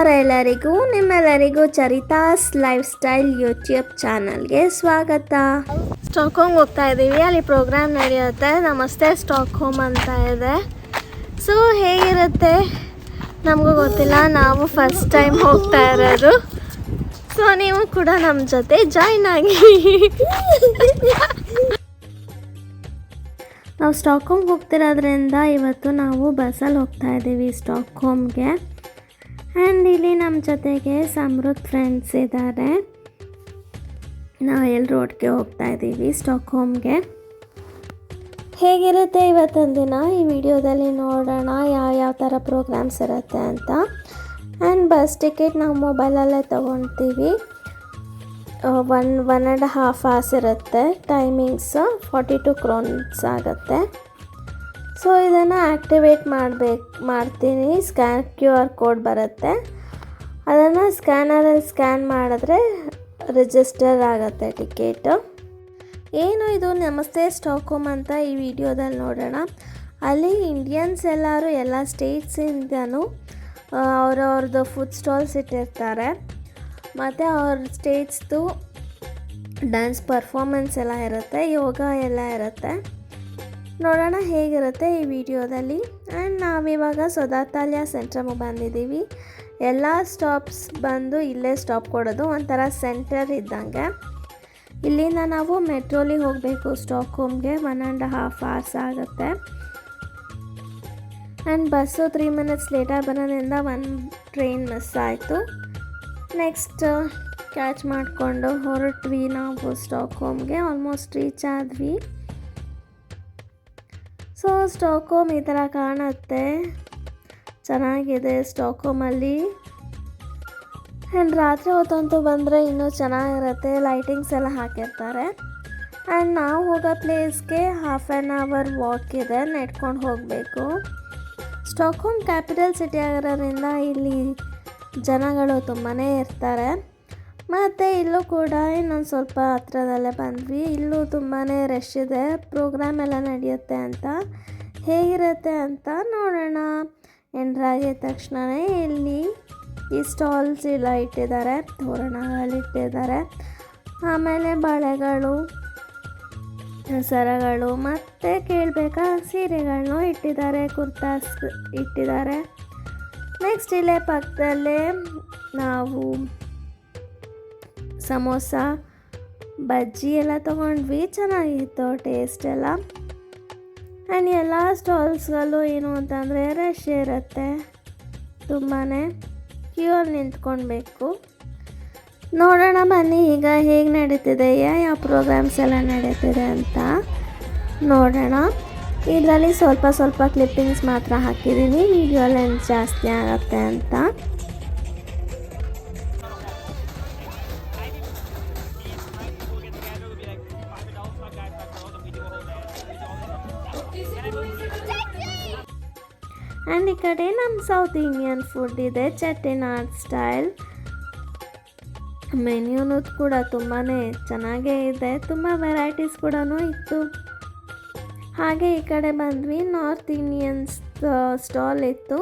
ನಮಸ್ಕಾರ ಎಲ್ಲರಿಗೂ ನಿಮ್ಮೆಲ್ಲರಿಗೂ ಚರಿತಾಸ್ ಲೈಫ್ ಸ್ಟೈಲ್ ಯೂಟ್ಯೂಬ್ ಚಾನಲ್ಗೆ ಸ್ವಾಗತ. ಸ್ಟಾಕ್ಹೋಮ್ ಹೋಗ್ತಾ ಇದ್ದೀವಿ ಅಲ್ಲಿ ಪ್ರೋಗ್ರಾಮ್ ನಡೆಯುತ್ತೆ. ನಮಸ್ತೆ ಸ್ಟಾಕ್ಹೋಮ್ ಅಂತ ಇದೆ. ಸೊ ಹೇಗಿರುತ್ತೆ? ನಮಗೂ ಗೊತ್ತಿಲ್ಲ ನಾವು ಫಸ್ಟ್ ಟೈಮ್ ಹೋಗ್ತಾ ಇರೋದು. ಸೊ ನೀವು ಕೂಡ ನಮ್ಮ ಜೊತೆ ಜಾಯ್ನ್ ಆಗಿ. ನಾವು ಸ್ಟಾಕ್ಹೋಮ್ಗೆ ಹೋಗ್ತಿರೋದ್ರಿಂದ ಇವತ್ತು ನಾವು ಬಸ್ಸಲ್ಲಿ ಹೋಗ್ತಾ ಇದ್ದೀವಿ ಸ್ಟಾಕ್ಹೋಮ್ಗೆ. ಆ್ಯಂಡ್ ಇಲ್ಲಿ ನಮ್ಮ ಜೊತೆಗೆ ಸಮೃದ್ಧ ಫ್ರೆಂಡ್ಸ್ ಇದ್ದಾರೆ ನಾವು ಎಲ್ಲಿ ರೋಡ್ಗೆ ಹೋಗ್ತಾ ಇದ್ದೀವಿ ಸ್ಟಾಕ್ ಹೋಮ್ಗೆ ಹೇಗಿರುತ್ತೆ ಇವತ್ತೊಂದು ದಿನ? ಈ ವಿಡಿಯೋದಲ್ಲಿ ನೋಡೋಣ ಯಾವ ಯಾವ ಥರ ಪ್ರೋಗ್ರಾಮ್ಸ್ ಇರುತ್ತೆ ಅಂತ. ಆ್ಯಂಡ್ ಬಸ್ ಟಿಕೆಟ್ ನಾವು ಮೊಬೈಲಲ್ಲೇ ತೊಗೊಳ್ತೀವಿ one one and half hours ಇರುತ್ತೆ. ಟೈಮಿಂಗ್ಸ್ ಫಾರ್ಟಿ ಟು ಕ್ರೋನ್ಸ್ ಆಗುತ್ತೆ. ಸೊ, ಇದನ್ನು ಆ್ಯಕ್ಟಿವೇಟ್ ಮಾಡಬೇಕು, ಮಾಡ್ತೀನಿ. ಸ್ಕ್ಯಾನ್ ಕ್ಯೂ ಆರ್ ಕೋಡ್ ಬರುತ್ತೆ. ಅದನ್ನು ಸ್ಕ್ಯಾನರಲ್ಲಿ ಸ್ಕ್ಯಾನ್ ಮಾಡಿದ್ರೆ ರಿಜಿಸ್ಟರ್ ಆಗುತ್ತೆ ಟಿಕೆಟು. ಏನು ಇದು? ನಮಸ್ತೆ, ಸ್ಟಾಕ್ಹೋಮ್ ಅಂತ ಈ ವಿಡಿಯೋದಲ್ಲಿ ನೋಡೋಣ. ಅಲ್ಲಿ ಇಂಡಿಯನ್ಸ್ ಎಲ್ಲರೂ, ಎಲ್ಲ ಸ್ಟೇಟ್ಸಿಂದನೂ ಅವರವ್ರದ್ದು ಫುಡ್ ಸ್ಟಾಲ್ಸ್ ಇಟ್ಟಿರ್ತಾರೆ. ಮತ್ತು ಅವ್ರ ಸ್ಟೇಟ್ಸ್ದು ಡ್ಯಾನ್ಸ್ ಪರ್ಫಾಮೆನ್ಸ್ ಎಲ್ಲ ಇರುತ್ತೆ, ಯೋಗ ಎಲ್ಲ ಇರುತ್ತೆ. ನೋಡೋಣ ಹೇಗಿರುತ್ತೆ ಈ ವಿಡಿಯೋದಲ್ಲಿ. ಆ್ಯಂಡ್ ನಾವಿವಾಗ ಸೊದಾತಾಲ್ಯ ಸೆಂಟ್ರಮ್ಗೆ ಬಂದಿದ್ದೀವಿ. ಎಲ್ಲ ಸ್ಟಾಪ್ಸ್ ಬಂದು ಇಲ್ಲೇ ಸ್ಟಾಪ್ ಕೊಡೋದು ಒಂಥರ ಸೆಂಟರ್ ಇದ್ದಂಗೆ. ಇಲ್ಲಿಂದ ನಾವು ಮೆಟ್ರೋಲಿ ಹೋಗಬೇಕು. ಸ್ಟಾಕ್ ಹೋಮ್ಗೆ ಒನ್ ಆ್ಯಂಡ್ ಹಾಫ್ ಅವರ್ಸ್ ಆಗುತ್ತೆ. ಆ್ಯಂಡ್ ಬಸ್ಸು ತ್ರೀ ಮಿನಿಟ್ಸ್ ಲೇಟಾಗಿ ಬರೋದ್ರಿಂದ ಒಂದು ಟ್ರೈನ್ ಮಿಸ್ ಆಯಿತು. ನೆಕ್ಸ್ಟ್ ಕ್ಯಾಚ್ ಮಾಡಿಕೊಂಡು ಹೊರಟ್ವಿ ನಾವು ಸ್ಟಾಕ್ ಹೋಮ್ಗೆ ಆಲ್ಮೋಸ್ಟ್ ರೀಚ್ ಆದ್ವಿ. ಸೊ ಸ್ಟಾಕ್ ಹೋಮ್ ಈ ಥರ ಕಾಣುತ್ತೆ. ಚೆನ್ನಾಗಿದೆ ಸ್ಟಾಕ್ ಹೋಮಲ್ಲಿ ಆ್ಯಂಡ್ ರಾತ್ರಿ ಹೊತ್ತಂತೂ ಬಂದರೆ ಇನ್ನೂ ಚೆನ್ನಾಗಿರುತ್ತೆ. ಲೈಟಿಂಗ್ಸ್ ಎಲ್ಲ ಹಾಕಿರ್ತಾರೆ. ಆ್ಯಂಡ್ ನಾವು ಹೋಗೋ ಪ್ಲೇಸ್ಗೆ ಹಾಫ್ ಆ್ಯನ್ ಅವರ್ ವಾಕ್ ಇದೆ. ನೆಡ್ಕೊಂಡು ಹೋಗಬೇಕು. ಸ್ಟಾಕ್ಹೋಮ್ ಕ್ಯಾಪಿಟಲ್ ಸಿಟಿ ಆಗಿರೋದ್ರಿಂದ ಇಲ್ಲಿ ಜನಗಳು ತುಂಬಾ ಇರ್ತಾರೆ. ಮತ್ತು ಇಲ್ಲೂ ಕೂಡ ಇನ್ನೊಂದು ಸ್ವಲ್ಪ ಹತ್ರದಲ್ಲೇ ಬಂದ್ವಿ. ಇಲ್ಲೂ ತುಂಬಾ ರಶ್ ಇದೆ. ಪ್ರೋಗ್ರಾಮ್ ಎಲ್ಲ ನಡೆಯುತ್ತೆ ಅಂತ ಹೇಗಿರುತ್ತೆ ಅಂತ ನೋಡೋಣ. ಎಂಟ್ರಾಗಿದ ತಕ್ಷಣವೇ ಇಲ್ಲಿ ಈ ಸ್ಟಾಲ್ಸ್ ಎಲ್ಲ ಇಟ್ಟಿದ್ದಾರೆ ತೋರಣಗಳಿಟ್ಟಿದ್ದಾರೆ ಆಮೇಲೆ ಬಳೆಗಳು ಸರಗಳು ಮತ್ತು ಕೇಳಬೇಕಾ ಸೀರೆಗಳನ್ನು ಇಟ್ಟಿದ್ದಾರೆ, ಕುರ್ತಾಸ್ ಇಟ್ಟಿದ್ದಾರೆ. ನೆಕ್ಸ್ಟ್ ಇಲ್ಲೇ ಪಕ್ಕದಲ್ಲೇ ನಾವು ಸಮೋಸ, ಬಜ್ಜಿ ಎಲ್ಲ ತೊಗೊಂಡ್ವಿ. ಚೆನ್ನಾಗಿತ್ತು ಟೇಸ್ಟ್ ಎಲ್ಲ. ಆ್ಯಂಡ್ ಎಲ್ಲ ಸ್ಟಾಲ್ಸ್ಗಳು ಏನು ಅಂತಂದರೆ ರಶ್ ಇರುತ್ತೆ. ತುಂಬಾ ಕ್ಯೂ ಅಲ್ಲಿ ನಿಂತ್ಕೊಳ್ಬೇಕು. ನೋಡೋಣ ಬನ್ನಿ ಈಗ ಹೇಗೆ ನಡೀತಿದೆ ಯಾವ ಪ್ರೋಗ್ರಾಮ್ಸ್ ಎಲ್ಲ ನಡೀತಿದೆ ಅಂತ. ನೋಡೋಣ. ಇದರಲ್ಲಿ ಸ್ವಲ್ಪ ಸ್ವಲ್ಪ ಕ್ಲಿಪ್ಪಿಂಗ್ಸ್ ಮಾತ್ರ ಹಾಕಿದ್ದೀನಿ. ವಿಡಿಯೋ ಲೆನ್ಸ್ ಜಾಸ್ತಿ ಆಗುತ್ತೆ ಅಂತ. ಆ್ಯಂಡ್ ಈ ಕಡೆ ನಮ್ಮ ಸೌತ್ ಇಂಡಿಯನ್ ಫುಡ್ ಇದೆ ಚಟ್ಟಿನಾಡ್ ಸ್ಟೈಲ್ ಮೆನ್ಯೂನು ಕೂಡ ತುಂಬಾ ಚೆನ್ನಾಗೇ ಇದೆ, ತುಂಬ ವೆರೈಟೀಸ್ ಕೂಡ ಇತ್ತು. ಹಾಗೆ ಈ ಕಡೆ ಬಂದ್ವಿ ನಾರ್ತ್ ಇಂಡಿಯನ್ಸ್ ಸ್ಟಾಲ್ ಇತ್ತು.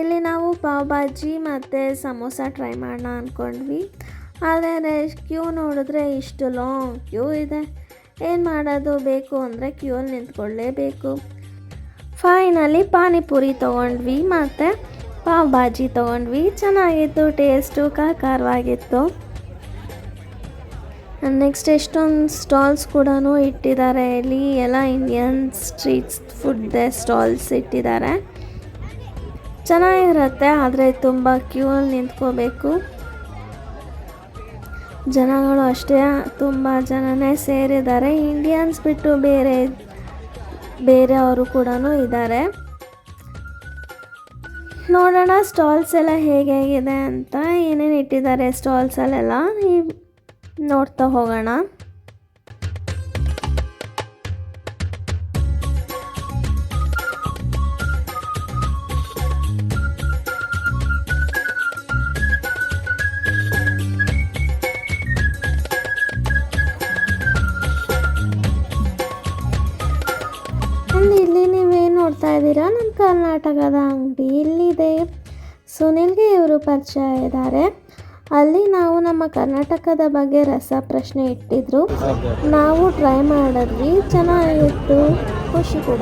ಇಲ್ಲಿ ನಾವು ಪಾವ್ ಭಾಜಿ ಮತ್ತು ಸಮೋಸ ಟ್ರೈ ಮಾಡೋಣ ಅಂದ್ಕೊಂಡ್ವಿ ಆದರೆ ಕ್ಯೂ ನೋಡಿದ್ರೆ ಇಷ್ಟು ಲಾಂಗ್ ಕ್ಯೂ ಇದೆ. ಏನು ಮಾಡೋದು ಬೇಕು ಅಂದರೆ ಕ್ಯೂಲ್ಲಿ ನಿಂತ್ಕೊಳ್ಳೇಬೇಕು. ಫೈನಲಿ ಪಾನಿಪುರಿ ತೊಗೊಂಡ್ವಿ ಮತ್ತು ಪಾವ್ ಭಾಜಿ ತೊಗೊಂಡ್ವಿ. ಚೆನ್ನಾಗಿತ್ತು ಟೇಸ್ಟು ಕಾಕಾರವಾಗಿತ್ತು. ನೆಕ್ಸ್ಟ್ ಎಷ್ಟೊಂದು ಸ್ಟಾಲ್ಸ್ ಕೂಡ ಇಟ್ಟಿದ್ದಾರೆ. ಇಲ್ಲಿ ಎಲ್ಲ ಇಂಡಿಯನ್ ಸ್ಟ್ರೀಟ್ಸ್ ಫುಡ್ ಸ್ಟಾಲ್ಸ್ ಇಟ್ಟಿದ್ದಾರೆ. ಚೆನ್ನಾಗಿರುತ್ತೆ, ಆದರೆ ತುಂಬ ಕ್ಯೂಲ್ಲಿ ನಿಂತ್ಕೋಬೇಕು. ಜನಗಳು ಅಷ್ಟೇ, ತುಂಬ ಜನನೇ ಸೇರಿದ್ದಾರೆ. ಇಂಡಿಯನ್ಸ್ ಬಿಟ್ಟು ಬೇರೆ ಬೇರೆಯವರು ಕೂಡ ಇದ್ದಾರೆ. ನೋಡೋಣ ಸ್ಟಾಲ್ಸ್ ಎಲ್ಲ ಹೇಗೆ ಅಂತ ಏನೇನು ಇಟ್ಟಿದ್ದಾರೆ ಸ್ಟಾಲ್ಸಲ್ಲೆಲ್ಲ ನೋಡ್ತಾ ಹೋಗೋಣ. ಕರ್ನಾಟಕದ ಅಂಗಡಿ ಇಲ್ಲಿದೆ ಸುನಿಲ್ಗೆ ಇವರು ಪರಿಚಯ ಇದ್ದಾರೆ. ಅಲ್ಲಿ ನಾವು ನಮ್ಮ ಕರ್ನಾಟಕದ ಬಗ್ಗೆ ರಸಪ್ರಶ್ನೆ ಇಟ್ಟಿದ್ರು. ನಾವು ಟ್ರೈ ಮಾಡಿದ್ವಿ. ಚೆನ್ನಾಗಿತ್ತು. ಖುಷಿ ಕೂಡ.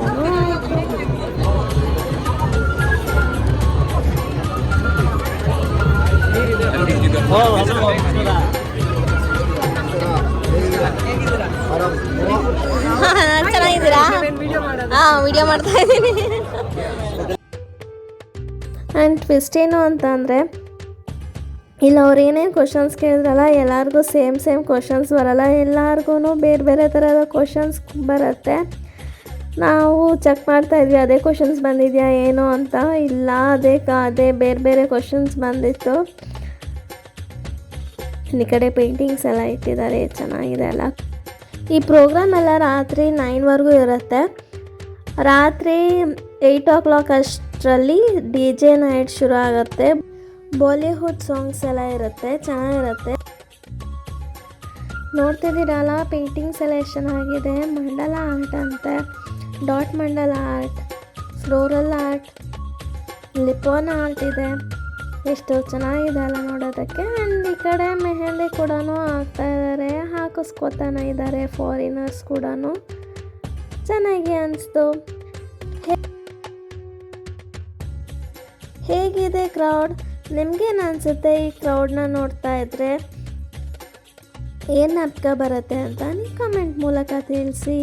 ಆಯಿತು ವಿಡಿಯೋ ಮಾಡ್ತಾ ಇದ್ದೀನಿ. ಆ್ಯಂಡ್ ಟ್ವಿಸ್ಟ್ ಏನು ಅಂತಂದರೆ ಇಲ್ಲ, ಅವ್ರು ಏನೇನು ಕ್ವಶನ್ಸ್ ಕೇಳಿದ್ರಲ್ಲ, ಎಲ್ಲರಿಗೂ ಸೇಮ್ ಸೇಮ್ ಕ್ವಶನ್ಸ್ ಬರಲ್ಲ. ಎಲ್ಲರಿಗೂ ಬೇರೆ ಬೇರೆ ಥರದ ಕ್ವಶನ್ಸ್ ಬರುತ್ತೆ. ನಾವು ಚೆಕ್ ಮಾಡ್ತಾ ಇದ್ವಿ, ಅದೇ ಕ್ವಶನ್ಸ್ ಬಂದಿದೆಯಾ, ಏನು ಅಂತ. ಇಲ್ಲ, ಅದೇ ಅದೇ ಬೇರೆ ಬೇರೆ ಕ್ವಶನ್ಸ್ ಬಂದಿತ್ತು. ಈ ಕಡೆ ಪೇಂಟಿಂಗ್ಸ್ ಎಲ್ಲ ಇಟ್ಟಿದ್ದಾರೆ, ಚೆನ್ನಾಗಿದೆ ಅಲ್ಲ. ಈ ಪ್ರೋಗ್ರಾಮ್ ಎಲ್ಲ ರಾತ್ರಿ ನೈನ್ವರೆಗೂ ಇರುತ್ತೆ. ರಾತ್ರಿ ಏಯ್ಟ್ ಓ ಕ್ಲಾಕ್ ಅಷ್ಟರಲ್ಲಿ ಡಿ ಜೆ ನೈಟ್ ಶುರು ಆಗುತ್ತೆ. ಬಾಲಿವುಡ್ ಸಾಂಗ್ಸ್ ಎಲ್ಲ ಇರುತ್ತೆ, ಚೆನ್ನಾಗಿರುತ್ತೆ. ನೋಡ್ತಿದ್ದೀರಲ್ಲ ಪೇಂಟಿಂಗ್ ಸೆಲೆಕ್ಷನ್ ಆಗಿದೆ. ಮಂಡಲ ಆರ್ಟ್ ಅಂತೆ. Dot mandala art floral art Lippan art ಇದೆ. ಎಷ್ಟು ಚೆನ್ನಾಗಿದೆ ಅಲ್ಲ ನೋಡೋದಕ್ಕೆ. ಆ್ಯಂಡ್ ಈ ಕಡೆ ಮೆಹಂದಿ ಕೂಡ ಹಾಕ್ತಾ ಇದ್ದಾರೆ. ಹಾಕಿಸ್ಕೋತಾನೆ ಇದ್ದಾರೆ ಫಾರಿನರ್ಸ್ ಕೂಡ ಚೆನ್ನಾಗಿ ಅನಿಸ್ತು. ಹೇಗಿದೆ ಕ್ರೌಡ್? ನಿಮ್ಗೇನು ಅನಿಸುತ್ತೆ ಈ ಕ್ರೌಡ್ನ ನೋಡ್ತಾ ಇದ್ರೆ? ಏನು ಜ್ಞಾಪಕ ಬರುತ್ತೆ ಅಂತ ನೀವು ಕಮೆಂಟ್ ಮೂಲಕ ತಿಳಿಸಿ.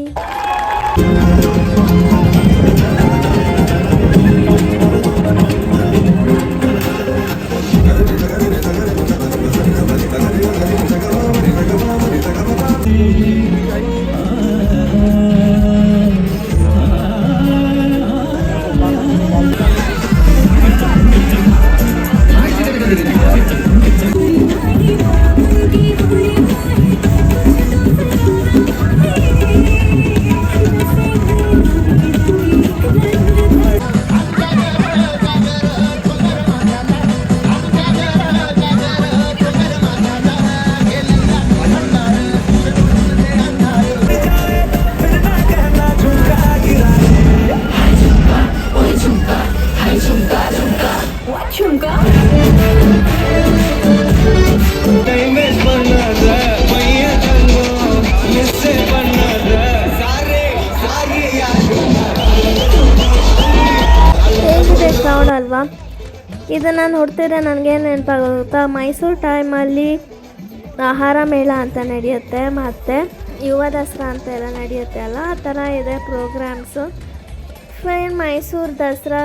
ಅಲ್ವಾ? ನಾನು ನೋಡ್ತಿದ್ರೆ ನನಗೇನು ನೆನಪಾಗುತ್ತಾ ಮೈಸೂರು ಟೈಮಲ್ಲಿ ಆಹಾರ ಮೇಳ ಅಂತ ನಡೆಯುತ್ತೆ, ಮತ್ತು ಯುವ ದಸರಾ ಅಂತ ಎಲ್ಲ ನಡೆಯುತ್ತೆ ಅಲ್ಲ? ಆ ಥರ ಇದೆ ಪ್ರೋಗ್ರಾಮ್ಸು ಫೈನ್ ಮೈಸೂರು ದಸರಾ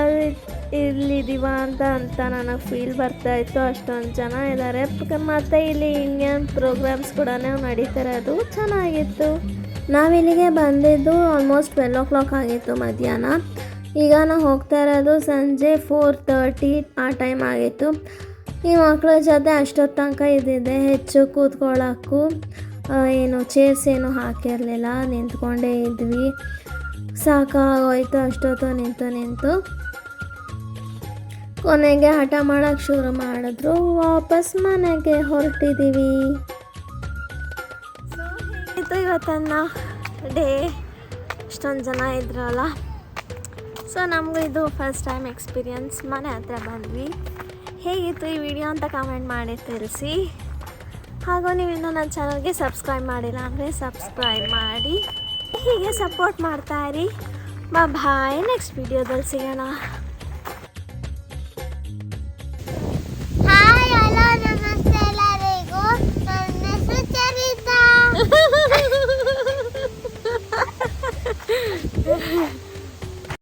ಇಲ್ಲಿದ್ದೀವ ಅಂತ ಅಂತ ನನಗೆ ಫೀಲ್ ಬರ್ತಾ ಇತ್ತು. ಅಷ್ಟೊಂದು ಜನ ಇದ್ದಾರೆ ಮತ್ತು ಇಲ್ಲಿ ಇಂಡಿಯನ್ ಪ್ರೋಗ್ರಾಮ್ಸ್ ಕೂಡ ಅದು ಚೆನ್ನಾಗಿತ್ತು. ನಾವಿಲ್ಲಿಗೆ ಬಂದಿದ್ದು ಆಲ್ಮೋಸ್ಟ್ ಟ್ವೆಲ್ ಓ ಕ್ಲಾಕ್ ಆಗಿತ್ತು ಮಧ್ಯಾಹ್ನ. ಈಗ ನಾವು ಹೋಗ್ತಾ ಇರೋದು ಸಂಜೆ ಫೋರ್ ತರ್ಟಿ ಆ ಟೈಮ್ ಆಗಿತ್ತು. ಈ ಮಕ್ಕಳ ಜೊತೆ ಅಷ್ಟೊತ್ತು ತನಕ ಇದ್ದಿದ್ದೆ. ಹೆಚ್ಚು ಕೂತ್ಕೊಳ್ಳೋಕ್ಕೂ ಏನು ಚೇರ್ಸ್ ಏನು ಹಾಕಿರಲಿಲ್ಲ. ನಿಂತ್ಕೊಂಡೇ ಇದ್ವಿ. ಸಾಕಾಗೋಯ್ತು ಅಷ್ಟೊತ್ತು ನಿಂತು ನಿಂತು. ಕೊನೆಗೆ ಹಠ ಮಾಡೋಕ್ಕೆ ಶುರು ಮಾಡಿದ್ರು. ವಾಪಸ್ ಮನೆಗೆ ಹೊರಟಿದ್ದೀವಿ ಇವತ್ತನ್ನ ಡೇ ಇಷ್ಟೊಂದು ಜನ ಇದ್ರಲ್ಲ. ಸೊ ನಮಗೂ ಇದು ಫಸ್ಟ್ ಟೈಮ್ ಎಕ್ಸ್ಪೀರಿಯನ್ಸ್ ಮನೆ ಹತ್ರ ಬಂದ್ವಿ. ಹೇಗಿತ್ತು ಈ ವಿಡಿಯೋ ಅಂತ ಕಮೆಂಟ್ ಮಾಡಿ ತಿಳಿಸಿ. ಹಾಗೂ ನೀವು ಇನ್ನೂ ನನ್ನ ಚಾನಲ್ಗೆ ಸಬ್ಸ್ಕ್ರೈಬ್ ಮಾಡಿಲ್ಲ ಅಂದರೆ ಸಬ್ಸ್ಕ್ರೈಬ್ ಮಾಡಿ. ಹೀಗೆ ಸಪೋರ್ಟ್ ಮಾಡ್ತಾ ಇರಿ. ಬಾ ಬಾಯ್ ನೆಕ್ಸ್ಟ್ ವಿಡಿಯೋದಲ್ಲಿ ಸಿಗೋಣ. Yeah.